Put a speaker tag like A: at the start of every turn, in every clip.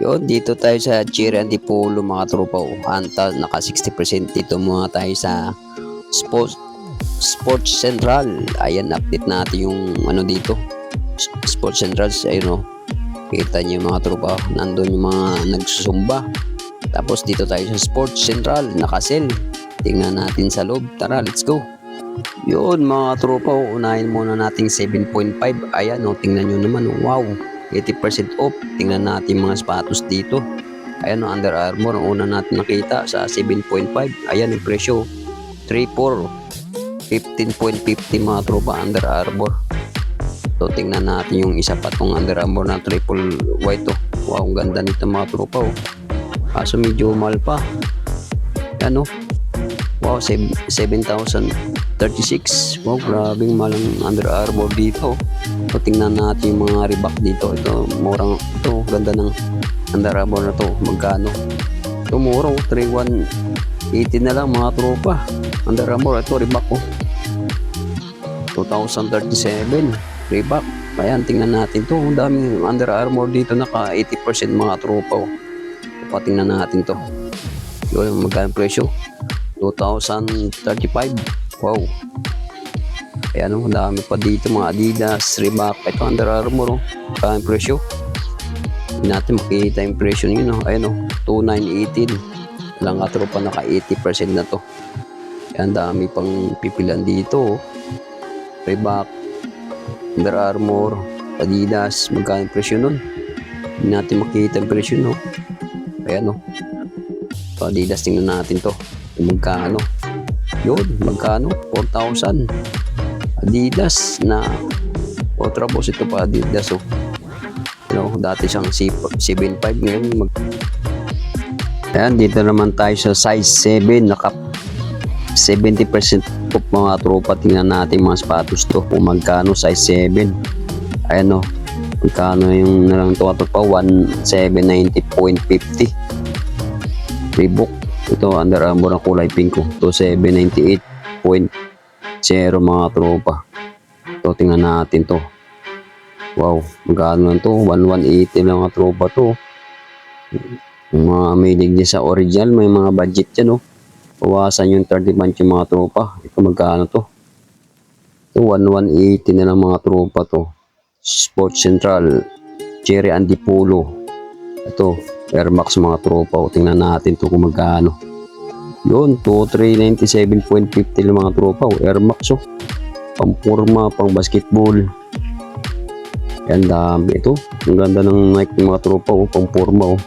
A: Yun, dito tayo sa Cherry Antipolo mga tropa. oh. Anta, naka 60% dito muna tayo sa Sports Sports Central. Ayan, update natin yung ano dito. Sports Central, ayun o. Kita niyo mga tropa. Nandun yung mga nagsusumba. Tapos dito tayo sa Sports Central, nakasel. Tingnan natin sa loob. Tara, let's go. Yun mga tropa, oh, unahin muna nating 7.5. Ayan o, tingnan nyo naman. oh, Wow, 80% off. Tingnan natin mga sapatos dito. Ayan o, Under Armour. Ang una natin nakita sa 7.5. Ayan yung presyo. 3.4. 15.50 mga tropa Under Armour. So tingnan natin yung isa pa tong Under Armour na triple white to. Wow, ang ganda nito mga tropa oh. Kaso medyo mahal pa. Ano? Wow, sev- 7,036. Wow, grabing malang Under Armour dito. So, tingnan natin yung mga Reebok dito. Ito, murang, ito, ganda ng Under Armour na to. Magkano? Ito, mura, oh, 3,180 na lang mga tropa. Under Armour, ito, Reebok, oh. 2037. Reebok. Ayan, tingnan natin to. Ang daming Under Armour dito. Naka 80% mga tropa, oh. Patingnan natin to. Yun, magkano presyo? 2035. Wow. Ayan o, dami pa dito mga Adidas, Reebok, ito Under Armour o. Kaya ang presyo. Hindi natin makikita yung presyo nyo. No? Ayan o, 2918. Lang atro pa naka 80% na to. Ayan, dami pang pipilan dito. Oh. Reebok, Under Armour, Adidas, magkano presyo nun? Hindi natin makikita yung presyo no. Ayan o. So, Adidas, tingnan natin to. Magkano. Yun, magkano? 4,000. Adidas na o oh, tapos ito pa Adidas oh. No, dati siyang 7.5 ngayon mag Ayan, dito naman tayo sa size 7 naka 70% of mga tropa. Tingnan natin mga sapatos to kung magkano size 7 ayan o oh, magkano yung nalang to ato pa 1790.50 Reebok. Ito Under Armour ang kulay pink ko 2798.50 zero mga tropa. To tingnan natin to. Wow magkano lang to? 1180 lang mga tropa to. Mga milig din sa original may mga budget yan oh. Bawasan yung 30 punch yung mga tropa. Ito magkano to? Ito 1180 na lang mga tropa to. Sports Central Cherry Antipolo. Ito Air Max mga tropa. O tingnan natin to kung magkano yun 2397.50 lang mga tropa o Air Max oh. Pampurma pang basketball. Yan dami. Ito ang ganda ng Nike mga tropa o pampurma oh.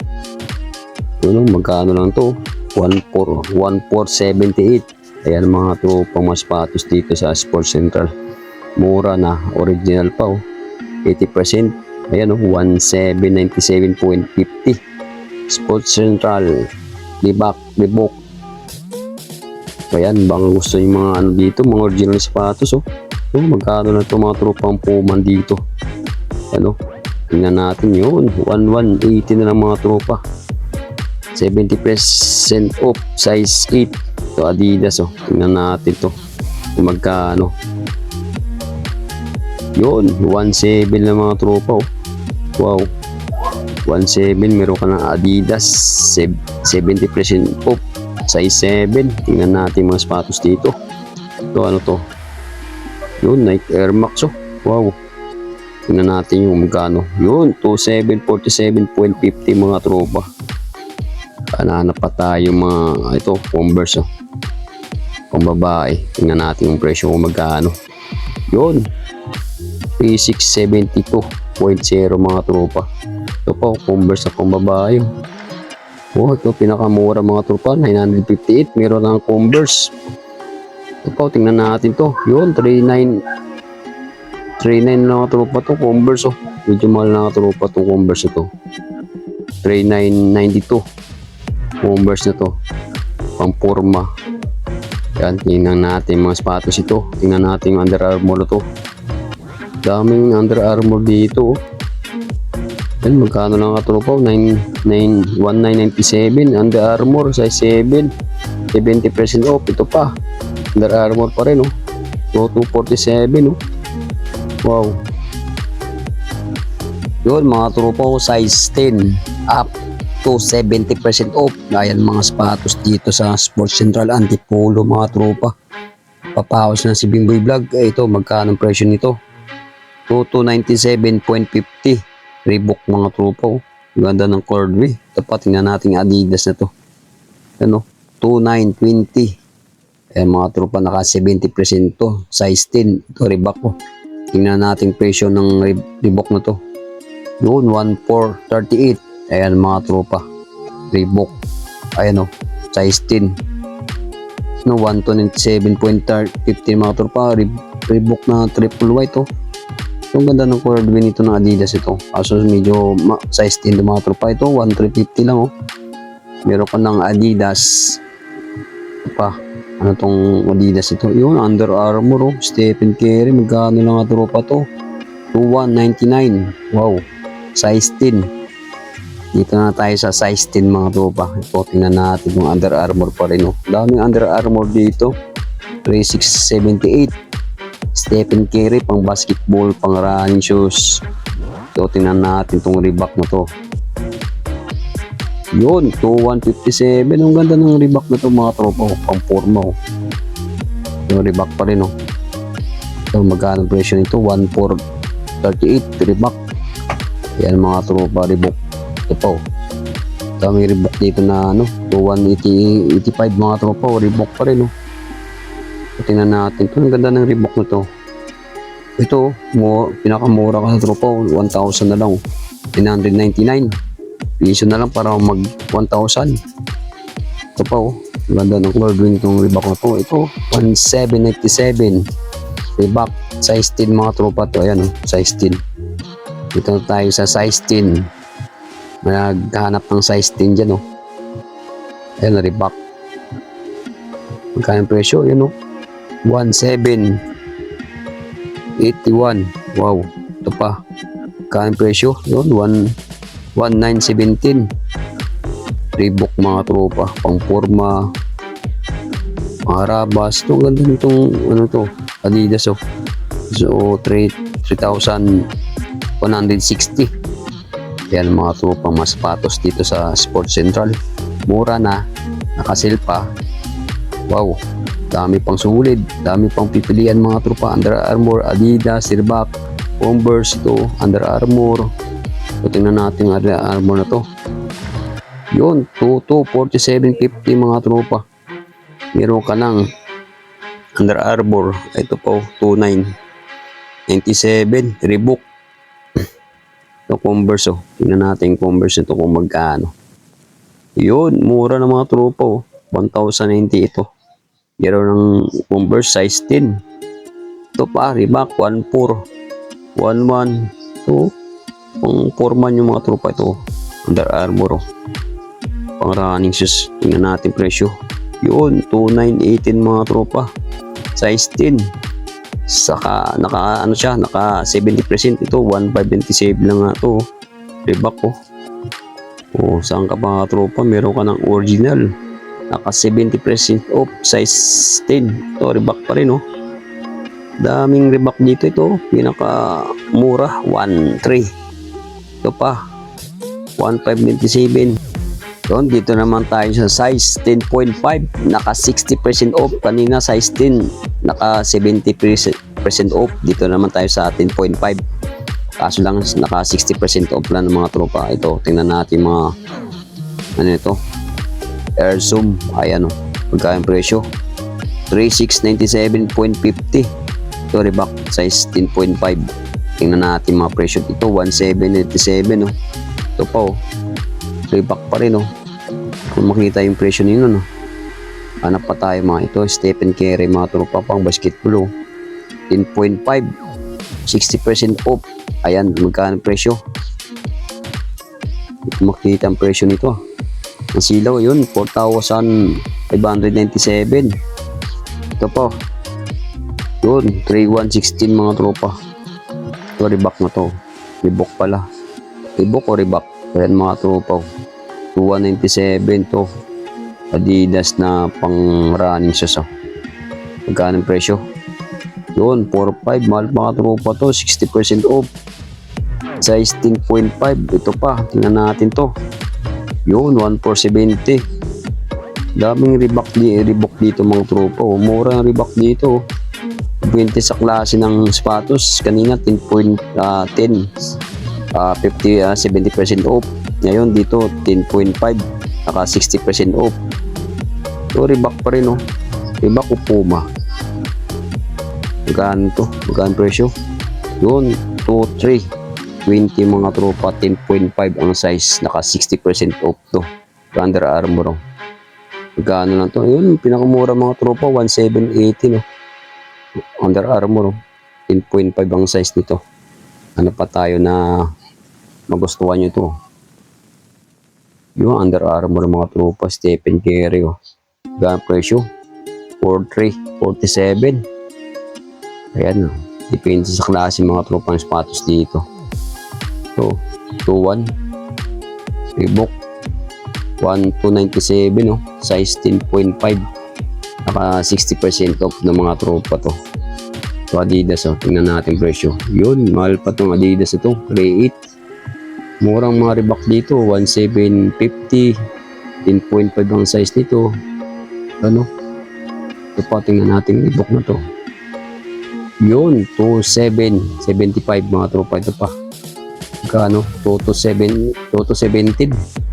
A: Yun oh, magkano lang to 14 1478 ayan mga tropang mga sapatos dito sa Sports Central. Mura na original pa oh. 80% ayan oh 1797.50 Sports Central Libak Libok ayan baka gusto yung mga ano dito mga original sapatos oh. So, magkano na ito mga tropang puman dito? Ano? Tingnan natin yun. 1180 na lang mga tropa. 70% off size 8 to Adidas oh. Tingnan natin to. Magkano. Yun 1.7 na mga tropa oh. Wow. 1.7 meron ka ng Adidas sev- 70% off size 7 tingnan natin mga sapatos dito to ano to yun Nike Air Max oh wow tingnan natin yung magkano yun 2747.50 mga tropa Hanap pa tayo mga ito Converse oh. Pang babae. Tingnan natin yung presyo kung magkano. Yun. 3672.0 mga tropa. Ito pa oh, Converse na pang babae. Oh, ito pinakamura mga tropa. 958. Meron ng Converse. Ito pa, oh, tingnan natin to. Yun, 39 39 na mga tropa to. Converse oh. Medyo mahal na mga tropa to Converse ito. 3992. Converse na to. Pampurma. Yan, tingnan natin mga sapatos ito. Tingnan natin yung Under Armour to. Daming Under Armour dito. oh. Yan, magkano lang katropa? 9, 9, 1997. Under Armour, size 7. 70% off. Ito pa. Under Armour pa rin, oh. So, 247, oh. Wow. Yun, mga tropa ko, size 10 up. to 70% off. Ayan mga sapatos dito sa Sports Central Antipolo mga tropa. Papawas na si Bimboy Vlog. Eh, ito, magkano presyo nito? 2297.50. Reebok mga tropa. Oh. Ganda ng cordway. Pa, tingnan natin yung Adidas na to. Ano? 2920. Ayan mga tropa, naka 70% to. Size 10. Ito, Reebok ko. Tingnan natin presyo ng Re- Reebok na to. Yun, 1438. Ayan mga tropa. Reebok. Ayan o. Size 10. No, 127.50 mga tropa. Re- Reebok na triple white oh. So, ang ganda ng cordway nito ng Adidas ito. Kaso medyo size 10 ng mga tropa. Ito, 1350 lang oh. Meron ka ng Adidas. Ito pa. Ano tong Adidas ito? Yun, Under Armour oh. Stephen Curry. Magkano lang nga tropa to? 2199. Wow. Size 10. Dito na tayo sa size 10 mga tropa. Ito, tingnan natin yung Under Armour pa rin. Oh. Daming Under Armour dito. 3678. Stephen Curry, pang basketball, pang running shoes. Ito, tingnan natin tong Reebok na to. Yun, 2157. Ang ganda ng Reebok na to mga tropa. Oh. Pang forma. Oh. Yung Reebok pa rin. Oh. Ito, magkano presyo nito? 1438 Reebok. Yan mga tropa Reebok. Ito po. Ito may Reebok dito na ano, 2185 mga tropa, o Reebok pa rin oh. Tingnan natin. Ito, ang ganda ng Reebok na to. Ito, mo, pinakamura ka sa tropa, oh, 1,000 na lang. oh. 999. Piso na lang para mag 1,000. Ito pa oh. Ganda ng coloring itong Reebok na to. Ito, 1797. Reebok, size 10 mga tropa to. Ayan oh, size 10. Dito tayo sa size 10. Naghanap ng size 10 dyan, oh. Ayan, Reebok. Magkano presyo? Yun, oh. 1,781. Wow. Ito pa. Ang presyo? Yun, 1, 1,917. Reebok, mga tropa. Pang-forma. Mga rabas. Ito, ganda nitong, ano to, Adidas, oh. So, 3 3,160. Yan mga tropang mas patos dito sa Sports Central. Mura na, nakasil pa. Wow, dami pang sulit, dami pang pipilian mga tropa. Under Armour, Adidas, Reebok, Converse ito, Under Armour. So, tingnan natin ang Under Armour na to. Yun, 2247.50 mga tropa. Meron ka ng Under Armour. Ito po, 2997 Reebok. Ito Converse oh. Tingnan natin Converse ito kung magkano. Yun, mura ng mga tropa oh. 1,090 ito. Meron ng Converse size 10. Ito pa, Reebok 14. 11. Ito. Pang forman yung mga tropa ito. Under Armour oh. Pang running shoes. Tingnan natin presyo. Yun, 2,918 mga tropa. Size 10 saka naka ano siya naka 70% ito 1527 lang nga to Reebok ko oh saan ka pa tropa meron ka ng original naka 70% off size 10 to Reebok pa rin oh daming Reebok dito ito pinaka mura 1.3 ito pa 1.597 yun, dito naman tayo sa size 10.5. Naka 60% off. Kanina size 10. Naka 70% off. Dito naman tayo sa 10.5. Kaso lang, naka 60% off lang ng mga tropa. Ito, tingnan natin mga ano ito. Air Zoom. Ayan o. Magkano presyo? 3697.50. Ito, Reebok. Size 10.5. Tingnan natin mga presyo dito. 1787 oh. Ito pa oh. Reebok pa rin oh. Kung makita yung presyo nino no. Hanap pa tayo mga ito. Stephen Curry mga tropa pang basketball oh. 10.5 60% off. Ayan, magkano presyo? Makita ang presyo nito ah. Ang silaw yun, 4,597. Ito po. Yun, 3,116 mga tropa. Ito, Reebok na to. Reebok pala. Reebok o Reebok? Ayan mga tropa. 2,197 to. Adidas na pang running shoes. Oh. Magkano ang presyo? Yun, 4,500. Mahal mga tropa to. 60% off. Size 10.5. Ito pa. Tingnan natin to. Yun, 1,470. Daming Reebok, di, Reebok dito mga tropa. Oh. Mura ang Reebok dito. oh. 20 sa klase ng sapatos. Kanina 10.10. ah, 10. Ah, 50, ah, 70% off. Ngayon dito 10.5. Naka 60% off. So Reebok pa rin oh. Reebok o Puma. Magkano to? Presyo? Yun, 2, 3. 20 mga tropa, 10.5 ang size. Naka 60% off to. Under Armour. oh. Magkano lang to? Yun, pinakamura mga tropa, 1,780 no. Under Armour. oh. 10.5 ang size nito. Ano pa tayo na magustuhan nyo to? Yung Under Armour mga tropa, Stephen Curry. Oh. Magkano presyo? 43, 47. Ayan, oh. depende sa klase mga tropang sapatos dito. So, 2-1. Reebok. 1,297, no? Size 10.5. Naka 60% off ng mga tropa to. So, Adidas, oh. Tingnan natin presyo. Yun, mahal pa tong Adidas ito. Ray 8. Murang mga Reebok dito. 1,750. 10.5 ang size nito. Ano? Ito pa, tingnan natin Reebok na to. Yun, 2,775 mga tropa. Ito pa. Magkano? 2,7, 2,17.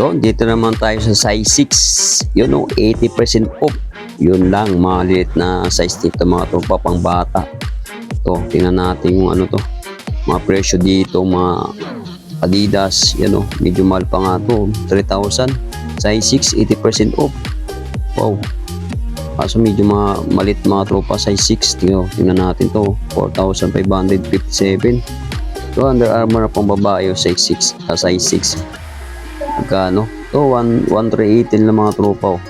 A: Yun, dito naman tayo sa size 6. Yun o, 80% off. Yun lang, maliit na size dito mga tropa pang bata. Ito, tingnan natin yung ano to. Mga presyo dito, mga Adidas. Yan o, medyo mahal pa nga to. 3,000. Size 6, 80% off. Wow. Kaso medyo mga malit mga tropa size 6. Tingnan, tingnan natin to. 4,557. So Under Armour na pang babae o size 6. ah, size 6. Magkano? 1 1,380 lang mga tropa. Oh.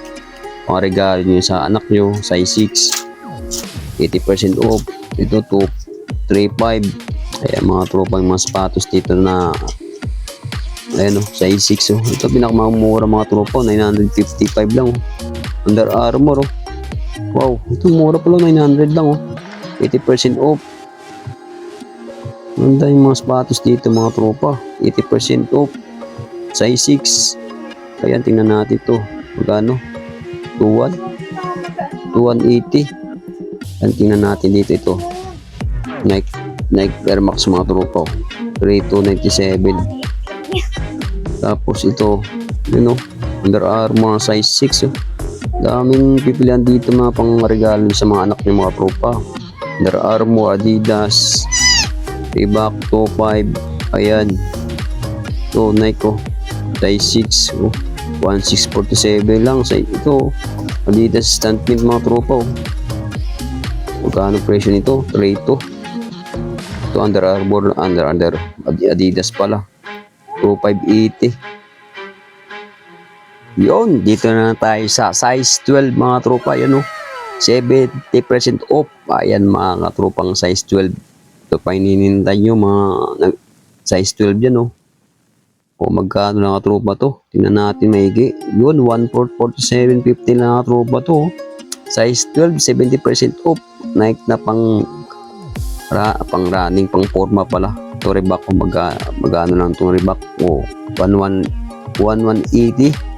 A: Mga regalo nyo sa anak nyo. Size 6. 80% off. Ito 2, 3,5. Ayan mga tropa yung mga sapatos dito na Ayan o, size 6 oh. Ito pinakamamura mga tropa, 955 lang oh. Under Armour oh. Wow, ito mura pa lang, 900 lang oh. 80% off. Ganda yung mga sapatos dito mga tropa. 80% off. Size 6. Ayan, tingnan natin to. Magkano? 2,1? 2,180. Ayan, tingnan natin dito ito. Nike, Nike Air Max mga tropa. oh. 3,297. Tapos ito, yun know, Under Armour size 6 oh. Daming pipilian dito mga pang regalo sa mga anak ng mga tropa. Under Armour, Adidas, Reebok, 25, ayan. Ito, Nike oh. Size 6 oh. 1647 lang sa ito. Adidas Stuntman mga tropa oh. Magkano presyo nito? Rate Ito Under Armour, Under Under Adidas pala. 2580. Yun, dito na tayo sa size 12 mga tropa. Yan o. 70% off. Ayan mga tropang size 12. Ito pa ininintay nyo mga nag- size 12 yan o. O magkano lang nga tropa to? Tingnan natin maigi. Yun, 147.50 lang nga tropa to. oh. Size 12, 70% off. Nike na pang ra, pang running, pang forma pala. Ito Reebok, kung mag, magkano lang itong Reebok. O, 11, 1180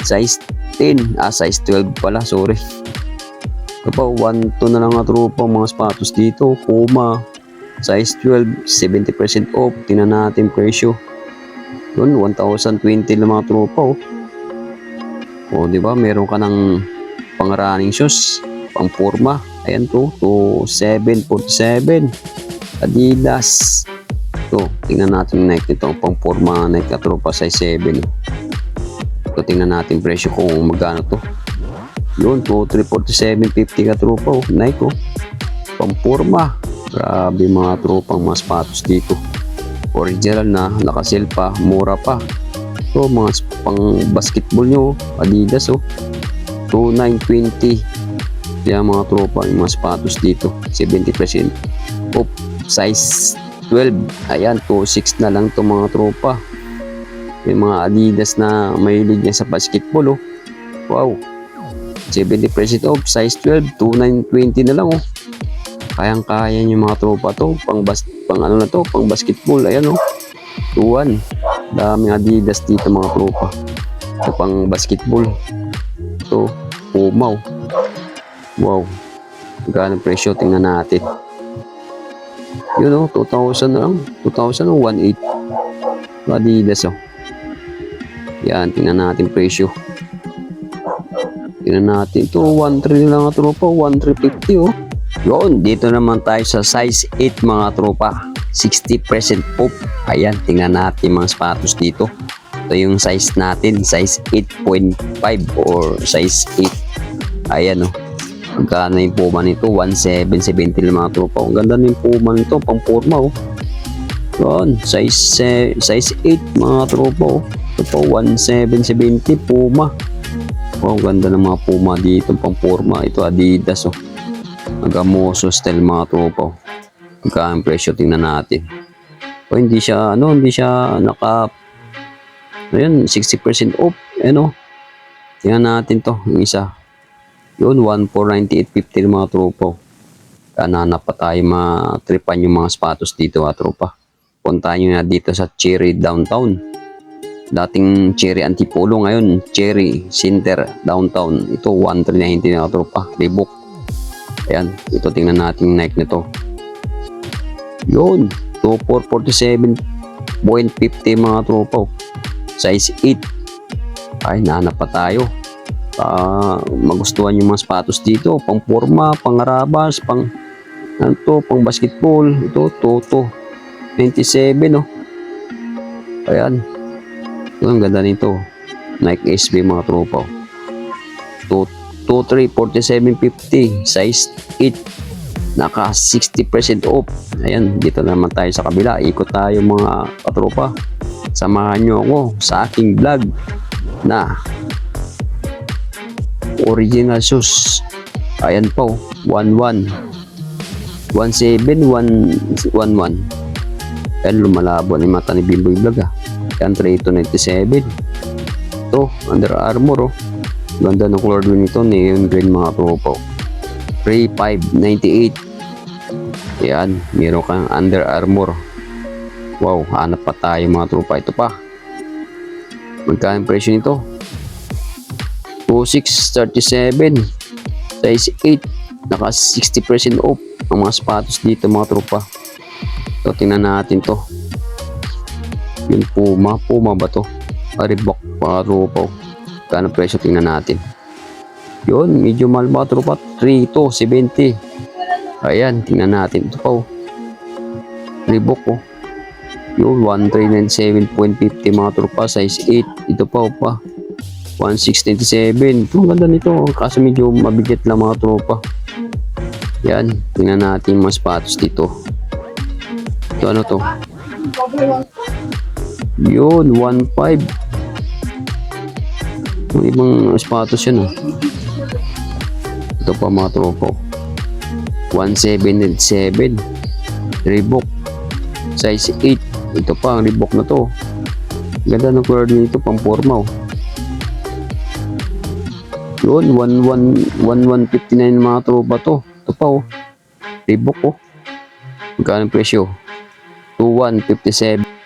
A: size 10 ah size 12 pala sorry ito pa 1 to na lang nga tropa mga sapatos dito Puma size 12 70% off tingnan natin presyo yun 1,020 lang mga tropa oh o di ba meron ka ng pang running shoes pang forma ayan to to 747 Adidas to tingnan natin yung Nike nito pang forma Nike na size 7 So, tingnan natin presyo kung magkano to. Yun, 2,347.50 ka tropa. Oh. Nike, oh. Pampurma. Grabe mga tropang mga sapatos dito. Original na, nakasell pa, mura pa. So, mga pang basketball nyo. Adidas, oh. 2,920. Kaya mga tropa, yung mga sapatos dito, 70% off. Size 12. Ayan, 2,6 na lang to mga tropa. May mga Adidas na mahilig niya sa basketball, oh. Wow. 70% off, size 12, 2,920 na lang, oh. Kayang-kaya yung mga tropa to, pang, bas pang ano na to, pang basketball, ayan, oh. 2,1. Daming Adidas dito mga tropa. Ito pang basketball. Ito, Puma. oh. Wow. Magkano presyo? Tingnan natin. Yun oh, 2,000 na lang. 2,000 o 1,800. Adidas oh. Yan, tingnan natin presyo. Tingnan natin. Ito, 1,300 na lang ang tropa. 1,350 oh. Yun, dito naman tayo sa size 8 mga tropa. 60% off. Ayan, tingnan natin mga sapatos dito. Ito yung size natin, size 8.5 or size 8. Ayan oh. Magkano yung puma nito? 1,770 lang mga tropa. Ang ganda ng puma nito, pang forma oh. Yun, size, eh, size 8 mga tropa oh. Ito po, 1,770 puma. Oh, ang ganda ng mga puma dito, pang forma. Ito Adidas oh. Agamoso style mga tropa. oh. Magkano ang presyo tingnan natin. O hindi siya ano, hindi siya naka Ayun, 60% off. Ano? Tingnan natin to, yung isa. Yun, 1,498.50 ng mga tropa. Kanana pa tayo matripan yung mga sapatos dito, mga tropa. Puntahan nyo na dito sa Cherry Downtown. Dating Cherry Antipolo, ngayon Cherry Center Downtown. Ito, 1,390 na mga tropa. Reebok. Ayan, ito tingnan natin yung Nike nito. Yun, 2447.50 mga tropa. oh. Size 8. Ay, nahanap pa tayo. Ah, magustuhan yung mga sapatos dito. Pang forma, pang arabas, pang ano to, pang basketball. Ito, Toto. 27, no? Ayan. Ito, ang ganda nito. Nike SB mga tropa. Oh. 2347.50 size 8 naka 60% off. Ayan dito naman tayo sa kabila. Ikot tayo mga katropa. Samahan nyo ako sa aking vlog na original shoes. Ayan po 11 17111 ayan lumalabo na yung mata ni Bimboy Vlog ah. Ayan 3297 ito Under Armour oh Ganda ng color blue nito, neon green mga tropa. 3598. Yan, meron kang Under Armour. Wow, hanap pa tayo mga tropa. Ito pa. Magkano presyo nito? 2637. Size 8. Naka 60% off ang mga sapatos dito mga tropa. So, tingnan natin to. Yung Puma. Puma ba to? Reebok mga tropa. Kano presyo tingnan natin. Yun, medyo mahal mga tropa. 3 to 70. Ayan, tingnan natin. Ito pa oh. Reebok oh. Yun, 1397.50 mga tropa. Size 8. Ito pa oh pa. 1697. Ito, ganda nito. oh. Kaso medyo mabigat lang mga tropa. Yan, tingnan natin mga sapatos dito. Ito ano to? Yun, 1.5. Yung ibang sapatos yun ah. Ito pa mga tropo. 1797. Reebok. Size 8. Ito pa ang Reebok na to. Ganda ng color nito pang forma oh. Yun, 11 1159 mga tropa to. Ito pa oh. Reebok oh. Magkano presyo? 2157.